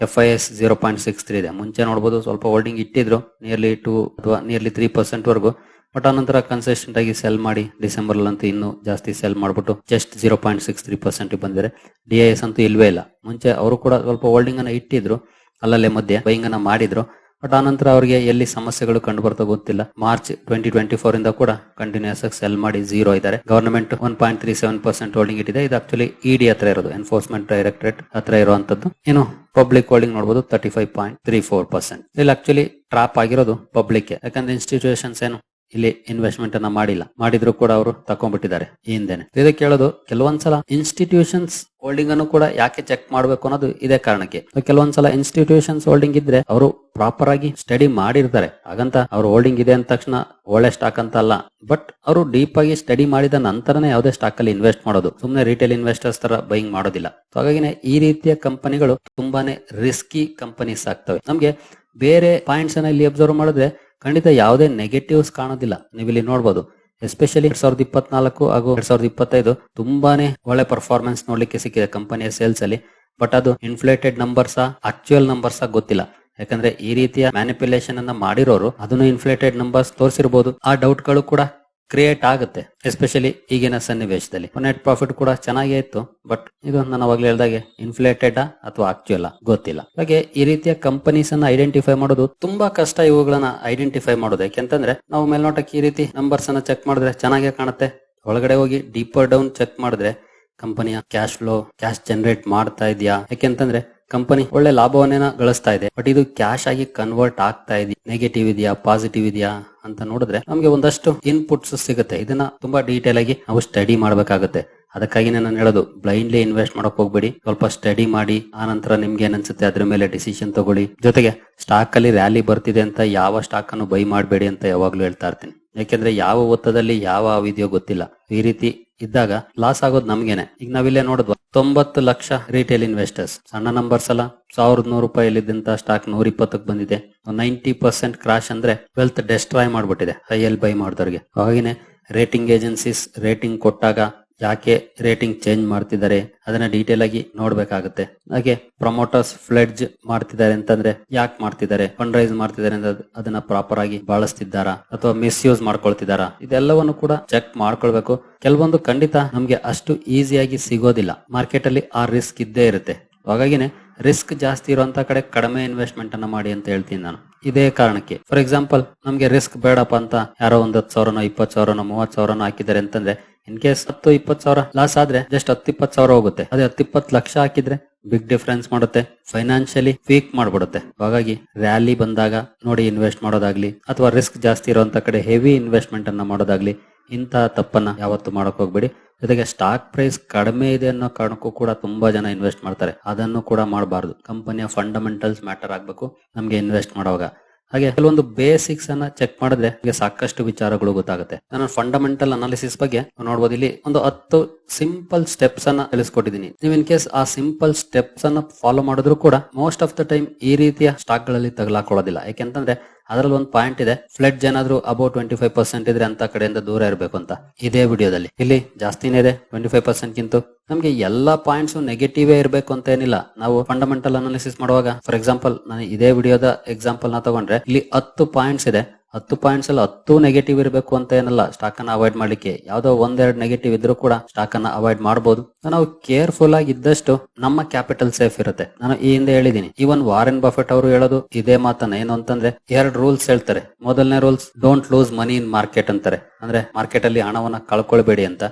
F I S zero point six three ಇದೆ. ಮುಂಚೆ ನೋಡಬಹುದು ಸ್ವಲ್ಪ ಹೋಲ್ಡಿಂಗ್ ಇಟ್ಟಿದ್ರು ನಿಯರ್ಲಿ ಟೂ ಅಥವಾ ನಿಯರ್ಲಿ ತ್ರೀ ಪರ್ಸೆಂಟ್ ವರೆಗೂ. ಬಟ್ ಆನಂತರ ಕನ್ಸಿಸ್ಟೆಂಟ್ ಆಗಿ ಸೆಲ್ ಮಾಡಿ ಡಿಸೆಂಬರ್ ಅಂತೂ ಇನ್ನೂ ಜಾಸ್ತಿ ಸೆಲ್ ಮಾಡ್ಬಿಟ್ಟು just zero point six three percent ಬಂದಿದೆ. ಡಿ ಐ ಎಸ್ ಅಂತೂ ಇಲ್ವೇ ಇಲ್ಲ. ಮುಂಚೆ ಅವರು ಕೂಡ ಸ್ವಲ್ಪ ಹೋಲ್ಡಿಂಗ್ ಅನ್ನ ಇಟ್ಟಿದ್ರು, ಅಲ್ಲಲ್ಲೇ ಮಧ್ಯೆ ಬೈಯಿಂಗ್ ಅನ್ನ ಮಾಡಿದ್ರು. ಬಟ್ ಆನಂತರ ಅವರಿಗೆ ಎಲ್ಲಿ ಸಮಸ್ಯೆಗಳು ಕಂಡು ಬರ್ತಾ ಗೊತ್ತಿಲ್ಲ. ಮಾರ್ಚ್ ಟ್ವೆಂಟಿ ಟ್ವೆಂಟಿ ಫೋರ್ ಇಂದ ಕೂಡ ಕಂಟಿನ್ಯೂಸ್ ಆಗಿ ಸೆಲ್ ಮಾಡಿ ಜೀರೋ ಇದ್ದಾರೆ. Government one point three seven percent holding ಇಟ್ಟಿದೆ. ಇದು ಆಕ್ಚುಲಿ ಇಡಿ ಹತ್ರ ಇರೋದು ಎನ್ಫೋರ್ಸ್ಮೆಂಟ್ ಡೈರೆಕ್ಟರೇಟ್ ಹತ್ರ ಇರುವಂತದ್ದು. ಏನು ಪಬ್ಲಿಕ್ ಹೋಲ್ಡಿಂಗ್ ನೋಡಬಹುದು thirty five point three four percent ಇಲ್ಲಿ ಆಕ್ಚುಲಿ ಟ್ರಾಪ್ ಆಗಿರೋದು ಪಬ್ಲಿಕ್ ಯಾಕಂದ್ರೆ ಇನ್ಸ್ಟಿಟ್ಯೂಷನ್ಸ್ ಏನು ಇಲ್ಲಿ ಇನ್ವೆಸ್ಟ್ಮೆಂಟ್ ಅನ್ನ ಮಾಡಿಲ್ಲ. ಮಾಡಿದ್ರು ಕೂಡ ಅವರು ತಕೊಂಡ್ಬಿಟ್ಟಿದ್ದಾರೆ ಹಿಂದೆನೆ. ಇದಕ್ಕೆ ಕೇಳೋದು ಕೆಲವೊಂದ್ಸಲ ಇನ್ಸ್ಟಿಟ್ಯೂಷನ್ಸ್ ಹೋಲ್ಡಿಂಗ್ ಅನ್ನು ಕೂಡ ಯಾಕೆ ಚೆಕ್ ಮಾಡಬೇಕು ಅನ್ನೋದು ಇದೇ ಕಾರಣಕ್ಕೆ. ಕೆಲವೊಂದ್ಸಲ ಇನ್ಸ್ಟಿಟ್ಯೂಷನ್ಸ್ ಹೋಲ್ಡಿಂಗ್ ಇದ್ರೆ ಅವರು ಪ್ರಾಪರ್ ಆಗಿ ಸ್ಟಡಿ ಮಾಡಿರ್ತಾರೆ. ಹಾಗಂತ ಅವ್ರ ಹೋಲ್ಡಿಂಗ್ ಇದೆ ಅಂದ ತಕ್ಷಣ ಒಳ್ಳೆ ಸ್ಟಾಕ್ ಅಂತ ಅಲ್ಲ. ಬಟ್ ಅವರು ಡೀಪ್ ಆಗಿ ಸ್ಟಡಿ ಮಾಡಿದ ನಂತರನೇ ಯಾವುದೇ ಸ್ಟಾಕ್ ಅಲ್ಲಿ ಇನ್ವೆಸ್ಟ್ ಮಾಡೋದು. ಸುಮ್ಮನೆ ರಿಟೇಲ್ ಇನ್ವೆಸ್ಟರ್ಸ್ ತರ ಬೈಯಿಂಗ್ ಮಾಡೋದಿಲ್ಲ. ಹಾಗಾಗಿನೇ ಈ ರೀತಿಯ ಕಂಪನಿಗಳು ತುಂಬಾನೇ ರಿಸ್ಕಿ ಕಂಪನೀಸ್ ಆಗ್ತವೆ. ನಮ್ಗೆ ಬೇರೆ ಪಾಯಿಂಟ್ಸ್ ಅನ್ನ ಇಲ್ಲಿ ಅಬ್ಸರ್ವ್ ಮಾಡಿದ್ರೆ ಖಂಡಿತ ಯಾವುದೇ ನೆಗೆಟಿವ್ಸ್ ಕಾಣೋದಿಲ್ಲ. ನೀವು ಇಲ್ಲಿ ನೋಡಬಹುದು ಎಸ್ಪೆಷಲಿ ಎರಡ್ ಸಾವಿರದ ಇಪ್ಪತ್ನಾಲ್ಕು ಹಾಗೂ ಎರಡ್ ಸಾವಿರದ ಇಪ್ಪತ್ತೈದು ತುಂಬಾನೇ ಒಳ್ಳೆ ಪರ್ಫಾರ್ಮೆನ್ಸ್ ನೋಡ್ಲಿಕ್ಕೆ ಸಿಕ್ಕಿದೆ ಕಂಪನಿಯ ಸೇಲ್ಸ್ ಅಲ್ಲಿ. ಬಟ್ ಅದು ಇನ್ಫ್ಲೇಟೆಡ್ ನಂಬರ್ಸ್ ಆಕ್ಚುಯಲ್ ನಂಬರ್ಸ್ ಗೊತ್ತಿಲ್ಲ. ಯಾಕಂದ್ರೆ ಈ ರೀತಿಯ ಮ್ಯಾನಿಪ್ಯುಲೇಷನ್ ಅನ್ನ ಮಾಡಿರೋರು, ಅದನ್ನು ಇನ್ಫ್ಲೇಟೆಡ್ ನಂಬರ್ಸ್ ತೋರಿಸಿರ್ಬೋದು. ಆ ಡೌಟ್ಗಳು ಕೂಡ ಕ್ರಿಯೇಟ್ ಆಗುತ್ತೆ ಎಸ್ಪೆಷಲಿ ಈಗಿನ ಸನ್ನಿವೇಶದಲ್ಲಿ. ನೆಟ್ ಪ್ರಾಫಿಟ್ ಕೂಡ ಚೆನ್ನಾಗೇ ಇತ್ತು ಬಟ್ ಇದು ನಾನು ಅವಾಗಲೇ ಹೇಳ್ದಾಗೆ ಇನ್ಫ್ಲೇಟೆಡ್ ಅಥವಾ ಆಕ್ಚುಯಲ್ ಗೊತ್ತಿಲ್ಲ. ಹಾಗೆ ಈ ರೀತಿಯ ಕಂಪನೀಸ್ ಅನ್ನ ಐಡೆಂಟಿಫೈ ಮಾಡೋದು ತುಂಬಾ ಕಷ್ಟ, ಇವುಗಳನ್ನ ಐಡೆಂಟಿಫೈ ಮಾಡೋದು. ಯಾಕೆಂತಂದ್ರೆ ನಾವು ಮೇಲ್ನೋಟಕ್ಕೆ ಈ ರೀತಿ ನಂಬರ್ಸ್ ಅನ್ನ ಚೆಕ್ ಮಾಡಿದ್ರೆ ಚೆನ್ನಾಗೇ ಕಾಣುತ್ತೆ. ಒಳಗಡೆ ಹೋಗಿ ಡೀಪರ್ ಡೌನ್ ಚೆಕ್ ಮಾಡಿದ್ರೆ ಕಂಪನಿಯ ಕ್ಯಾಶ್ ಫ್ಲೋ ಕ್ಯಾಶ್ ಜನರೇಟ್ ಮಾಡ್ತಾ ಇದೆಯಾ? ಯಾಕೆಂತಂದ್ರೆ ಕಂಪನಿ ಒಳ್ಳೆ ಲಾಭವನ್ನೇನ ಗಳಿಸ್ತಾ ಇದೆ. ಬಟ್ ಇದು ಕ್ಯಾಶ್ ಆಗಿ ಕನ್ವರ್ಟ್ ಆಗ್ತಾ ಇದೆ. ನೆಗೆಟಿವ್ ಇದೆಯಾ? ಪಾಸಿಟಿವ್ ಇದೆಯಾ? ಅಂತ ನೋಡಿದ್ರೆ ನಮಗೆ ಒಂದಷ್ಟು ಇನ್ಪುಟ್ಸ್ ಸಿಗುತ್ತೆ. ಇದನ್ನ ತುಂಬಾ ಡೀಟೇಲ್ ಆಗಿ ನಾವು ಸ್ಟಡಿ ಮಾಡಬೇಕಾಗುತ್ತೆ. ಅದಕ್ಕಾಗಿ ನಾನು ಹೇಳೋದು ಬ್ಲೈಂಡ್ಲಿ ಇನ್ವೆಸ್ಟ್ ಮಾಡಕ್ ಹೋಗ್ಬೇಡಿ. ಸ್ವಲ್ಪ ಸ್ಟಡಿ ಮಾಡಿ ಆ ನಂತರ ನಿಮ್ಗೆ ಏನನ್ಸುತ್ತೆ ಅದ್ರ ಮೇಲೆ ಡಿಸಿಷನ್ ತಗೊಳ್ಳಿ. ಜೊತೆಗೆ ಸ್ಟಾಕ್ ಅಲ್ಲಿ ರ್ಯಾಲಿ ಬರ್ತಿದೆ ಅಂತ ಯಾವ ಸ್ಟಾಕ್ ಅನ್ನು ಬೈ ಮಾಡಬೇಡಿ ಅಂತ ಯಾವಾಗ್ಲೂ ಹೇಳ್ತಾ ಇರ್ತೀನಿ. ಯಾಕೆಂದ್ರೆ ಯಾವ ಒತ್ತದಲ್ಲಿ ಯಾವ ಇದೆಯೋ ಗೊತ್ತಿಲ್ಲ. ಈ ರೀತಿ ಇದ್ದಾಗ ಲಾಸ್ ಆಗೋದು ನಮ್ಗೇನೆ. ಈಗ ನಾವಿಲ್ಲೇ ನೋಡಿದ್ವಾ. ತೊಂಬತ್ತು ಲಕ್ಷ ರಿಟೇಲ್ ಇನ್ವೆಸ್ಟರ್ಸ್ ಸಣ್ಣ ನಂಬರ್ಸ್ ಅಲ್ಲ. ಸಾವಿರದ ನೂರು ರೂಪಾಯಿಲಿದ್ದಂತ ಸ್ಟಾಕ್ ನೂರ ಇಪ್ಪತ್ತಕ್ಕೆ ಬಂದಿದೆ ನೈಂಟಿ ಪರ್ಸೆಂಟ್ ಕ್ರಾಶ್ ಅಂದ್ರೆ ವೆಲ್ತ್ ಡೆಸ್ಟ್ರಾಯ್ ಮಾಡ್ಬಿಟ್ಟಿದೆ. ಹೈಯಲ್ಲಿ ಬೈ ಮಾಡಿದವ್ರಿಗೆ. ಹಾಗೇನೆ ರೇಟಿಂಗ್ ಏಜೆನ್ಸೀಸ್ ರೇಟಿಂಗ್ ಕೊಟ್ಟಾಗ ಯಾಕೆ ರೇಟಿಂಗ್ ಚೇಂಜ್ ಮಾಡ್ತಿದ್ದಾರೆ ಅದನ್ನ ಡೀಟೇಲ್ ಆಗಿ ನೋಡ್ಬೇಕಾಗುತ್ತೆ. ಹಾಗೆ ಪ್ರಮೋಟರ್ಸ್ ಫ್ಲೆಡ್ಜ್ ಮಾಡ್ತಿದ್ದಾರೆ ಅಂತಂದ್ರೆ ಯಾಕೆ ಮಾಡ್ತಿದ್ದಾರೆ? ಫಂಡ್ ರೈಸ್ ಮಾಡ್ತಿದ್ದಾರೆ ಅಂತ ಅದ್- ಅದನ್ನ ಪ್ರಾಪರ್ ಆಗಿ ಬಳಸ್ತಿದ್ದಾರಾ? ಅಥವಾ ಮಿಸ್ಯೂಸ್ ಮಾಡ್ಕೊಳ್ತಿದ್ದಾರಾ? ಇದೆಲ್ಲವನ್ನು ಕೂಡ ಚೆಕ್ ಮಾಡ್ಕೊಳ್ಬೇಕು. ಕೆಲವೊಂದು ಖಂಡಿತ ನಮ್ಗೆ ಅಷ್ಟು ಈಸಿಯಾಗಿ ಸಿಗೋದಿಲ್ಲ. ಮಾರ್ಕೆಟ್ ಅಲ್ಲಿ ಆ ರಿಸ್ಕ್ ಇದ್ದೇ ಇರುತ್ತೆ. ಹಾಗಾಗಿನೇ ರಿಸ್ಕ್ ಜಾಸ್ತಿ ಇರುವಂತ ಕಡೆ ಕಡಿಮೆ ಇನ್ವೆಸ್ಟ್ಮೆಂಟ್ ಅನ್ನ ಮಾಡಿ ಅಂತ ಹೇಳ್ತೀನಿ ನಾನು. ಇದೇ ಕಾರಣಕ್ಕೆ. ಫಾರ್ ಎಕ್ಸಾಂಪಲ್ ನಮ್ಗೆ ರಿಸ್ಕ್ ಬೇಡಪ್ಪ ಅಂತ ಯಾರೋ ಒಂದ್ ಹತ್ತು ಸಾವಿರನೋ, ಇಪ್ಪತ್ತು ಸಾವಿರನೋ, ಮೂವತ್ತು ಸಾವಿರನೋ ಹಾಕಿದ್ದಾರೆ ಅಂತಂದ್ರೆ ಇನ್ ಕೇಸ್ ಹತ್ತು, ಇಪ್ಪತ್ತು ಸಾವಿರ ಲಾಸ್ ಆದ್ರೆ ಜಸ್ಟ್ ಹತ್ತು, ಇಪ್ಪತ್ತು ಸಾವಿರ ಹೋಗುತ್ತೆ. ಅದೇ ಹತ್ತು, ಇಪ್ಪತ್ತು ಲಕ್ಷ ಹಾಕಿದ್ರೆ ಬಿಗ್ ಡಿಫರೆನ್ಸ್ ಮಾಡುತ್ತೆ. ಫೈನಾನ್ಷಿಯಲಿ ವೀಕ್ ಮಾಡ್ಬಿಡುತ್ತೆ. ಹಾಗಾಗಿ ರ್ಯಾಲಿ ಬಂದಾಗ ನೋಡಿ ಇನ್ವೆಸ್ಟ್ ಮಾಡೋದಾಗ್ಲಿ ಅಥವಾ ರಿಸ್ಕ್ ಜಾಸ್ತಿ ಇರುವಂತ ಕಡೆ ಹೆವಿ ಇನ್ವೆಸ್ಟ್ಮೆಂಟ್ ಅನ್ನ ಮಾಡೋದಾಗ್ಲಿ ಇಂತಹ ತಪ್ಪನ್ನ ಯಾವತ್ತು ಮಾಡಕ್ ಹೋಗ್ಬೇಡಿ. ಜೊತೆಗೆ ಸ್ಟಾಕ್ ಪ್ರೈಸ್ ಕಡಿಮೆ ಇದೆ ಅನ್ನೋ ಕಾರಣಕ್ಕೂ ಕೂಡ ತುಂಬಾ ಜನ ಇನ್ವೆಸ್ಟ್ ಮಾಡ್ತಾರೆ. ಅದನ್ನು ಕೂಡ ಮಾಡಬಾರ್ದು. ಕಂಪನಿಯ ಫಂಡಮೆಂಟಲ್ಸ್ ಮ್ಯಾಟರ್ ಆಗ್ಬೇಕು. ನಮಗೆ ಇನ್ವೆಸ್ಟ್ ಮಾಡುವಾಗ. ಹಾಗೆ ಕೆಲವೊಂದು ಬೇಸಿಕ್ಸ್ ಅನ್ನ ಚೆಕ್ ಮಾಡಿದ್ರೆ ನಿಮಗೆ ಸಾಕಷ್ಟು ವಿಚಾರಗಳು ಗೊತ್ತಾಗುತ್ತೆ. ನಾನು ಫಂಡಮೆಂಟಲ್ ಅನಾಲಿಸಿಸ್ ಬಗ್ಗೆ ನೋಡ್ಬೋದು. ಇಲ್ಲಿ ಒಂದು ಹತ್ತು ಸಿಂಪಲ್ ಸ್ಟೆಪ್ಸ್ ಅನ್ನ ತಿಳಿಸ್ಕೊಟ್ಟಿದ್ದೀನಿ. ನೀವು ಇನ್ ಕೇಸ್ ಆ ಸಿಂಪಲ್ ಸ್ಟೆಪ್ಸ್ ಅನ್ನ ಫಾಲೋ ಮಾಡಿದ್ರು ಕೂಡ ಮೋಸ್ಟ್ ಆಫ್ ದ ಟೈಮ್ ಈ ರೀತಿಯ ಸ್ಟಾಕ್ಗಳಲ್ಲಿ ತಗಲಾಕೊಳ್ಳೋದಿಲ್ಲ. ಯಾಕೆಂತಂದ್ರೆ ಅದರಲ್ಲಿ ಒಂದು ಪಾಯಿಂಟ್ ಇದೆ. ಫ್ಲಡ್ ಏನಾದ್ರು ಅಬೌಟ್ ಟ್ವೆಂಟಿ ಫೈವ್ ಪರ್ಸೆಂಟ್ ಇದ್ರೆ ಅಂತ ಕಡೆಯಿಂದ ದೂರ ಇರಬೇಕು ಅಂತ ಇದೇ ವಿಡಿಯೋದಲ್ಲಿ. ಇಲ್ಲಿ ಜಾಸ್ತಿನೇ ಇದೆ ಟ್ವೆಂಟಿ ಫೈವ್ ಪರ್ಸೆಂಟ್ ಗಿಂತ. ನಮ್ಗೆ ಎಲ್ಲಾ ಪಾಯಿಂಟ್ಸ್ ನೆಗೆಟಿವ್ ಇರಬೇಕು ಅಂತ ಏನಿಲ್ಲ. ನಾವು ಫಂಡಮೆಂಟಲ್ ಅನಾಲಿಸಿಸ್ ಮಾಡುವಾಗ ಫಾರ್ ಎಕ್ಸಾಂಪಲ್ ನಾನು ಇದೇ ವಿಡಿಯೋದ ಎಕ್ಸಾಂಪಲ್ನ ತಗೊಂಡ್ರೆ, ಇಲ್ಲಿ ಹತ್ತು ಪಾಯಿಂಟ್ಸ್ ಇದೆ. ಹತ್ತು ಪಾಯಿಂಟ್ಸ್ ಅಲ್ಲಿ ಹತ್ತು ನೆಗೆಟಿವ್ ಇರಬೇಕು ಅಂತ ಏನಲ್ಲ ಸ್ಟಾಕ್ ಅನ್ನ ಅವಾಯ್ಡ್ ಮಾಡ್ಲಿಕ್ಕೆ ಯಾವ್ದೋ ಒಂದೆರಡು ನೆಗೆಟಿವ್ ಇದ್ರೂ ಕೂಡ ಸ್ಟಾಕ್ ಅನ್ನ ಅವಾಯ್ಡ್ ಮಾಡಬಹುದು ನಾವು ಕೇರ್ಫುಲ್ ಆಗಿ ಇದ್ದಷ್ಟು ನಮ್ಮ ಕ್ಯಾಪಿಟಲ್ ಸೇಫ್ ಇರುತ್ತೆ. ನಾನು ಈ ಹಿಂದೆ ಹೇಳಿದೀನಿ. ಈವನ್ ವಾರೆನ್ ಬಫೆಟ್ ಅವರು ಹೇಳೋದು ಇದೇ ಮಾತನ್ನ ಏನು ಅಂತಂದ್ರೆ, ಎರಡು ರೂಲ್ಸ್ ಹೇಳ್ತಾರೆ. ಮೊದಲನೇ rules don't lose money in market ಅಂತಾರೆ. ಅಂದ್ರೆ ಮಾರ್ಕೆಟ್ ಅಲ್ಲಿ ಹಣವನ್ನ ಕಳ್ಕೊಳ್ಬೇಡಿ ಅಂತ.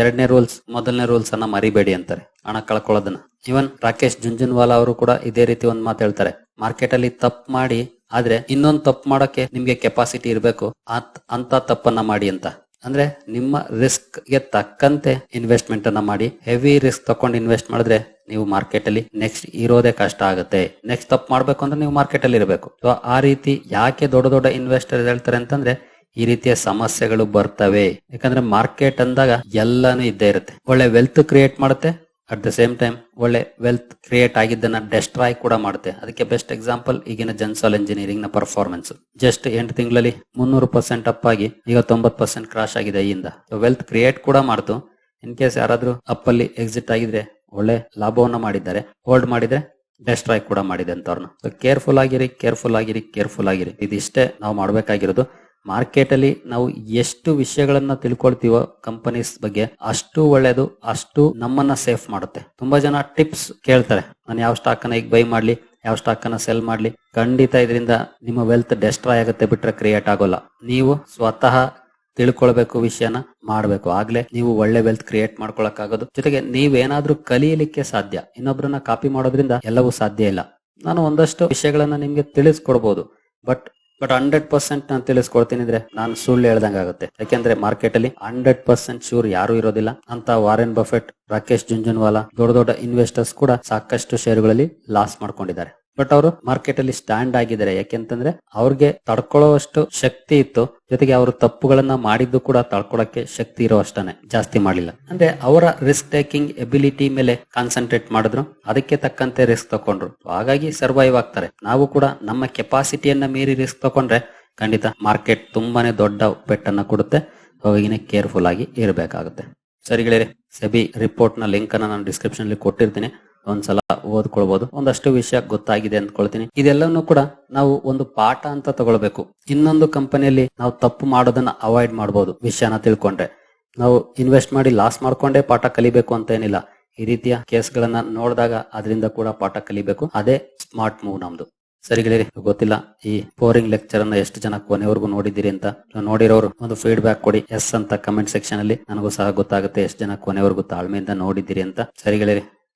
ಎರಡನೇ ರೂಲ್ಸ್ ಮೊದಲನೇ ರೂಲ್ಸ್ ಅನ್ನ ಮರಿಬೇಡಿ ಅಂತಾರೆ. ಹಣ ಕಳ್ಕೊಳ್ಳೋದನ್ನ. ಇವನ್ ರಾಕೇಶ್ ಜುಂಜುನ್ವಾಲಾ ಅವರು ಕೂಡ ಇದೇ ರೀತಿ ಒಂದ್ ಮಾತು ಹೇಳ್ತಾರೆ. ಮಾರ್ಕೆಟ್ ಅಲ್ಲಿ ತಪ್ಪು ಮಾಡಿ, ಆದ್ರೆ ಇನ್ನೊಂದು ತಪ್ಪು ಮಾಡೋಕೆ ನಿಮ್ಗೆ ಕೆಪಾಸಿಟಿ ಇರಬೇಕು. ಅಂತ ತಪ್ಪನ್ನ ಮಾಡಿ ಅಂತ. ಅಂದ್ರೆ ನಿಮ್ಮ ರಿಸ್ಕ್ಗೆ ತಕ್ಕಂತೆ ಇನ್ವೆಸ್ಟ್ಮೆಂಟ್ ಅನ್ನ ಮಾಡಿ. ಹೆವಿ ರಿಸ್ಕ್ ತಕೊಂಡು ಇನ್ವೆಸ್ಟ್ ಮಾಡಿದ್ರೆ ನೀವು ಮಾರ್ಕೆಟ್ ಅಲ್ಲಿ ನೆಕ್ಸ್ಟ್ ಇರೋದೇ ಕಷ್ಟ ಆಗುತ್ತೆ. ನೆಕ್ಸ್ಟ್ ತಪ್ಪು ಮಾಡ್ಬೇಕು ಅಂದ್ರೆ ನೀವು ಮಾರ್ಕೆಟ್ ಅಲ್ಲಿ ಇರಬೇಕು. ಸೊ ಆ ರೀತಿ ಯಾಕೆ ದೊಡ್ಡ ದೊಡ್ಡ ಇನ್ವೆಸ್ಟರ್ ಹೇಳ್ತಾರೆ ಅಂತಂದ್ರೆ ಈ ರೀತಿಯ ಸಮಸ್ಯೆಗಳು ಬರ್ತವೆ. ಯಾಕಂದ್ರೆ ಮಾರ್ಕೆಟ್ ಅಂದಾಗ ಎಲ್ಲಾನು ಇದ್ದೇ ಇರುತ್ತೆ. ಒಳ್ಳೆ ವೆಲ್ತ್ ಕ್ರಿಯೇಟ್ ಮಾಡುತ್ತೆ. ಅಟ್ ದ ಸೇಮ್ ಟೈಮ್ ಒಳ್ಳೆ ವೆಲ್ತ್ ಕ್ರಿಯೇಟ್ ಆಗಿದ್ದನ್ನ ಡೆಸ್ಟ್ರಾಯ್ ಕೂಡ ಮಾಡುತ್ತೆ. ಅದಕ್ಕೆ ಬೆಸ್ಟ್ ಎಕ್ಸಾಂಪಲ್ ಈಗಿನ ಜನ್ಸಾಲ್ ಇಂಜಿನಿಯರಿಂಗ್ನ ಪರ್ಫಾರ್ಮೆನ್ಸ್ ಜಸ್ಟ್ ಎಂಟು ತಿಂಗಳಲ್ಲಿ ಮುನ್ನೂರು ಪರ್ಸೆಂಟ್ ಅಪ್ ಆಗಿ ಈಗ ತೊಂಬತ್ ಪರ್ಸೆಂಟ್ ಕ್ರಾಶ್ ಆಗಿದೆ ಇಂದ ವೆಲ್ತ್ ಕ್ರಿಯೇಟ್ ಕೂಡ ಮಾಡ್ತು. ಇನ್ ಕೇಸ್ ಯಾರಾದ್ರೂ ಅಪ್ ಅಲ್ಲಿ ಎಕ್ಸಿಟ್ ಆಗಿದ್ರೆ ಒಳ್ಳೆ ಲಾಭವನ್ನ ಮಾಡಿದ್ದಾರೆ. ಹೋಲ್ಡ್ ಮಾಡಿದ್ರೆ ಡೆಸ್ಟ್ರಾಯ್ ಕೂಡ ಮಾಡಿದೆ ಅಂತ ಅವ್ರನ್ನ ಕೇರ್ಫುಲ್ ಆಗಿರಿ ಕೇರ್ಫುಲ್ ಆಗಿರಿ ಕೇರ್ಫುಲ್ ಆಗಿರಿ. ಇದಿಷ್ಟೇ ನಾವು ಮಾಡ್ಬೇಕಾಗಿರೋದು. ಮಾರ್ಕೆಟ್ ಅಲ್ಲಿ ನಾವು ಎಷ್ಟು ವಿಷಯಗಳನ್ನ ತಿಳ್ಕೊಳ್ತೀವೋ ಕಂಪನೀಸ್ ಬಗ್ಗೆ ಅಷ್ಟು ಒಳ್ಳೇದು, ಅಷ್ಟು ನಮ್ಮನ್ನ ಸೇಫ್ ಮಾಡುತ್ತೆ. ತುಂಬಾ ಜನ ಟಿಪ್ಸ್ ಕೇಳ್ತಾರೆ. ನಾನು ಯಾವ ಸ್ಟಾಕ್ ಅನ್ನ ಈಗ ಬೈ ಮಾಡ್ಲಿ, ಯಾವ ಸ್ಟಾಕ್ ಅನ್ನ ಸೆಲ್ ಮಾಡ್ಲಿ, ಖಂಡಿತ ಇದರಿಂದ ನಿಮ್ಮ ವೆಲ್ತ್ ಡೆಸ್ಟ್ರಾಯ್ ಆಗುತ್ತೆ ಬಿಟ್ರೆ ಕ್ರಿಯೇಟ್ ಆಗೋಲ್ಲ. ನೀವು ಸ್ವತಃ ತಿಳ್ಕೊಳ್ಬೇಕು ವಿಷಯನ ಮಾಡಬೇಕು. ಆಗ್ಲೇ ನೀವು ಒಳ್ಳೆ ವೆಲ್ತ್ ಕ್ರಿಯೇಟ್ ಮಾಡ್ಕೊಳಕ್ಕಾಗೋದು. ಜೊತೆಗೆ ನೀವೇನಾದ್ರೂ ಕಲಿಯಲಿಕ್ಕೆ ಸಾಧ್ಯ, ಇನ್ನೊಬ್ರನ್ನ ಕಾಪಿ ಮಾಡೋದ್ರಿಂದ ಎಲ್ಲವೂ ಸಾಧ್ಯ ಇಲ್ಲ. ನಾನು ಒಂದಷ್ಟು ವಿಷಯಗಳನ್ನ ನಿಮ್ಗೆ ತಿಳಿಸ್ಕೊಡ್ಬೋದು. ಬಟ್ ಬಟ್ ಹಂಡ್ರೆಡ್ ಪರ್ಸೆಂಟ್ ನಾನು ತಿಳಿಸ್ಕೊಡ್ತೀನಿ ಅಂದ್ರೆ ನಾನು ಸುಳ್ಳು ಹೇಳ್ದಂಗ ಆಗುತ್ತೆ. ಯಾಕೆಂದ್ರೆ ಮಾರ್ಕೆಟ್ ಅಲ್ಲಿ ಹಂಡ್ರೆಡ್ ಪರ್ಸೆಂಟ್ ಶೂರ್ ಯಾರು ಇರೋದಿಲ್ಲ. ಅಂತ ವಾರೆನ್ ಬಫೆಟ್ ರಾಕೇಶ್ ಜುಂಜುನ್ವಾಲಾ ದೊಡ್ಡ ದೊಡ್ಡ ಇನ್ವೆಸ್ಟರ್ಸ್ ಕೂಡ ಸಾಕಷ್ಟು ಶೇರ್ಗಳಲ್ಲಿ ಲಾಸ್ ಮಾಡ್ಕೊಂಡಿದ್ದಾರೆ. ಬಟ್ ಅವರು ಮಾರ್ಕೆಟ್ ಅಲ್ಲಿ ಸ್ಟ್ಯಾಂಡ್ ಆಗಿದ್ದಾರೆ. ಯಾಕೆಂತಂದ್ರೆ ಅವ್ರಿಗೆ ತಡ್ಕೊಳ್ಳೋವಷ್ಟು ಶಕ್ತಿ ಇತ್ತು. ಜೊತೆಗೆ ಅವರು ತಪ್ಪುಗಳನ್ನ ಮಾಡಿದ್ದು ಕೂಡ ತಡ್ಕೊಳಕ್ಕೆ ಶಕ್ತಿ ಇರೋ ಜಾಸ್ತಿ ಮಾಡಿಲ್ಲ ಅಂದ್ರೆ ಅವರ ರಿಸ್ಕ್ ಟೇಕಿಂಗ್ ಎಬಿಲಿಟಿ ಮೇಲೆ ಕಾನ್ಸಂಟ್ರೇಟ್ ಮಾಡಿದ್ರು. ಅದಕ್ಕೆ ತಕ್ಕಂತೆ ರಿಸ್ಕ್ ತಕೊಂಡ್ರು. ಹಾಗಾಗಿ ಸರ್ವೈವ್ ಆಗ್ತಾರೆ. ನಾವು ಕೂಡ ನಮ್ಮ ಕೆಪಾಸಿಟಿಯನ್ನ ಮೀರಿ ರಿಸ್ಕ್ ತಕೊಂಡ್ರೆ ಖಂಡಿತ ಮಾರ್ಕೆಟ್ ತುಂಬಾನೇ ದೊಡ್ಡ ಪೆಟ್ಟನ್ನ ಕೊಡುತ್ತೆ. ಹೋಗಿನೇ ಕೇರ್ಫುಲ್ ಆಗಿ ಇರಬೇಕಾಗುತ್ತೆ. ಸರಿ ಗೆಳೆಯರೆ, ಸೆಬಿ ರಿಪೋರ್ಟ್ನ ಲಿಂಕ್ ಅನ್ನ ನಾನು ಡಿಸ್ಕ್ರಿಪ್ಷನ್ ಅಲ್ಲಿ ಕೊಟ್ಟಿರ್ತೀನಿ. ಒಂದ್ಸಲ ಓದ್ಕೊಳ್ಬಹುದು ಒಂದಷ್ಟು ವಿಷಯ ಗೊತ್ತಾಗಿದೆ ಅಂದ್ಕೊಳ್ತೀನಿ. ಇದೆಲ್ಲವನ್ನು ಕೂಡ ನಾವು ಒಂದು ಪಾಠ ಅಂತ ತಗೊಳ್ಬೇಕು. ಇನ್ನೊಂದು ಕಂಪನಿಯಲ್ಲಿ ನಾವು ತಪ್ಪು ಮಾಡೋದನ್ನ ಅವಾಯ್ಡ್ ಮಾಡಬಹುದು ವಿಷಯನ ತಿಳ್ಕೊಂಡ್ರೆ. ನಾವು ಇನ್ವೆಸ್ಟ್ ಮಾಡಿ ಲಾಸ್ ಮಾಡ್ಕೊಂಡೆ ಪಾಠ ಕಲಿಬೇಕು ಅಂತ ಏನಿಲ್ಲ. ಈ ರೀತಿಯ ಕೇಸ್ ಗಳನ್ನ ನೋಡಿದಾಗ ಅದರಿಂದ ಕೂಡ ಪಾಠ ಕಲಿಬೇಕು. ಅದೇ ಸ್ಮಾರ್ಟ್ ಮೂವ್ ನಮ್ದು. ಸರಿ ಗೊತ್ತಿಲ್ಲ ಈ ಬೋರಿಂಗ್ ಲೆಕ್ಚರ್ ಅನ್ನ ಎಷ್ಟು ಜನ ಕೊನೆವರೆಗೂ ನೋಡಿದಿರಿ ಅಂತ. ನೋಡಿರೋರು ಒಂದು ಫೀಡ್ಬ್ಯಾಕ್ ಕೊಡಿ. ಎಸ್ ಅಂತ ಕಮೆಂಟ್ ಸೆಕ್ಷನ್ ಅಲ್ಲಿ ನನಗೂ ಸಹ ಗೊತ್ತಾಗುತ್ತೆ ಎಷ್ಟು ಜನ ಕೊನೆವರೆಗೂ ತಾಳ್ಮೆಯಿಂದ ನೋಡಿದಿರಿ ಅಂತ. ಸರಿ